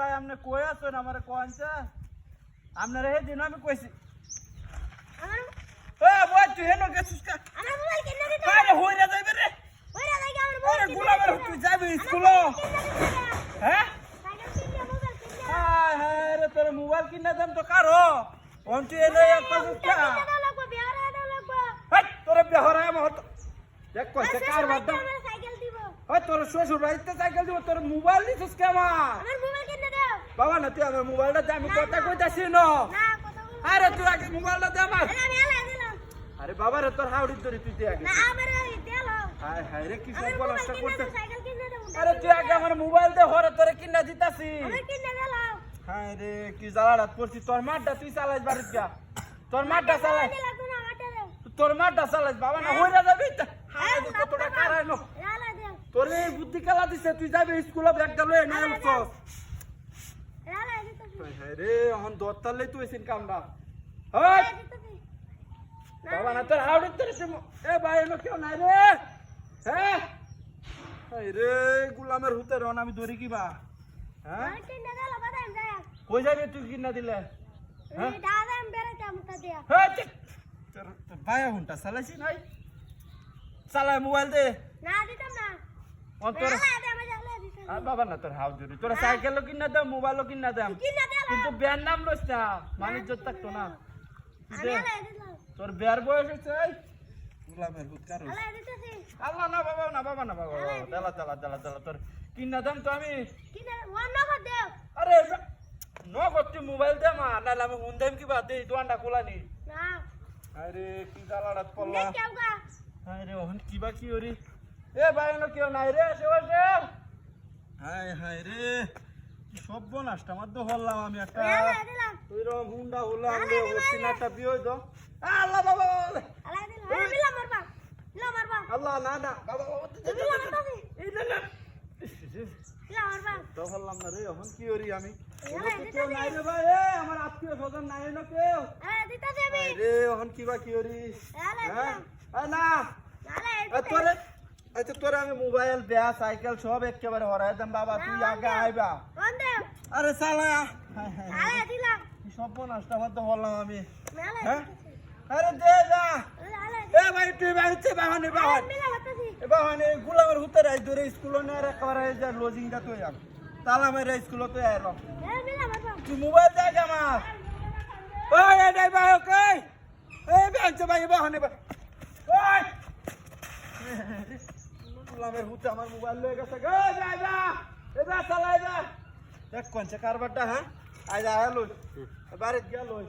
ভাই আপনি কই আছেন? আমার কোয়ানছে আপনার হে দিন আমি কইছি। আমার এ বই তুই হেন গেছিস কা? আমার মোবাইল কিনে দিতে আরে হইরা যাইবে রে। ওরা লাগে আমার আরে মোবাইল তুই যাবি স্কুল হ্যাঁ? হায় হায় রে তোর মোবাইল কিনে দেন তো কারও? অন তুই এলে এক কা হাই বেহরায় মহত দেখ কইছে কার বাদ সাইকেল দিব ওই তোর শ্বশুর বাড়িতে সাইকেল দিব তোর মোবাইল দিছিস কে আমার? আমার মোবাইল কিনে দাও বাবা না তুই আমার মোবাইলটা দে আমি কথা কইতাছি ন। আরে তুই আগে মোবাইলটা দে আমার। আমি আরে বাবা রে তোর হাউড়ি ধরি তুই দে আগে। হায় হায় রে কি সব নষ্ট করতে আরে তুই আগে আমার মোবাইল দে হরে তোরে কিনা দিতাছি। হায় রে কি জ্বালাটা পড়ছি তোর মাঠটা তুই চালাইস বাড়িত গা তোর মাঠটা চালাই তোর মাঠটা চালাইস বাবা না হইরা যাবি। হায় রে কতটা কারাই নো আলা দাও তোর বুদ্ধি খেলা দিছে তুই যাবি স্কুলে ব্যাগটা লয়ে না উঠছস আলা দিতে হায় রে এখন দত্তালেই তুই এসিন কামটা হয় বাবা না তোর হাউড়ি তোর সে এ ভাই এনো কেউ নাই রে? হ্যাঁ রে গুলামের হুতে রন আমি ধরি কি বা? হ্যাঁ? কই যাবি তুই কিনা দিলে? হ্যাঁ? দাদা আমি বেরোতে আমটা দেয়া। হ্যাঁ তোর তোর ভাই হুনটা চালাইছি নাই? চালাই মোবাইল দে। না দিতাম না। অন তোর আলা দে আমার আলা দিতাম আর বাবা না তোর হাউ ধরি তোর সাইকেলও কিনা দাম মোবাইলও কিনা দাম কিন্তু বিয়ার নাম লইস না মানুষ জোর থাকতো না। তুই তোর বিয়ার বয়স হয়েছে এই। গুলামের হুত কারও আলা দিতেছি আল্লাহ না বাবা না বাবা না বাবা দেলা দেলা দেলা দেলা। তোর কিনা দাম তো আমি। কিনে ওয়ান আরে ন করছি মোবাইল দে মা। নাহলে আমি হুন দেম কিবা দে দোয়ানটা খোলা নি। না। আরে কি জ্বালাড়াত পড়লা। আরে কিবা কি ওরি। এ ভাই এনো কেউ নাই রে সে বসে। হায় হায় রে কি সব বনাসটা আমার তো হল্লাম আমি একটা। আলা দিলাম। ওই রকম হুন্ডা হলাম রে না একটা বিয়ে হইতো। আল্লাহ বাবা মারবা আল্লাহ না না বাবা তো না রে এখন কি করি আমি? কেউ নাই রে ভাই এ আমার আত্মীয় স্বজন নাই না কেউ। রে এখন কিবা কি করি হ্যাঁ? দিলাম। আয় না। আচ্ছা তোরে আমি মোবাইল দেয়া সাইকেল সব একেবারে হরাই দাম বাবা তুই আগে আইবা। আরে সালা সব নষ্ট আমার তো বললাম আমি। হ্যাঁ? আরে দে যা। এ ভাই তুই বাড়িতে বাহানে বাহান। মারতেছি এ বাহানে গুলামের হুতে রাই ধরে স্কুল নে আর একেবারে যা লজিং দা তুই আম তালা মেরে স্কুল তো মারবা তুই মোবাইল দে আগে আমার ওই দে ভাই ওকে। এই বেঞ্চ ভাই বাহানে ভাই ওই গুলামের হুতে আমার মোবাইল লয়ে গেছে। গে যা যা এ যা চালাই যা। দেখ কোনছে কারবারটা হ্যাঁ? আই যা লই। বাড়িতে গেল লই।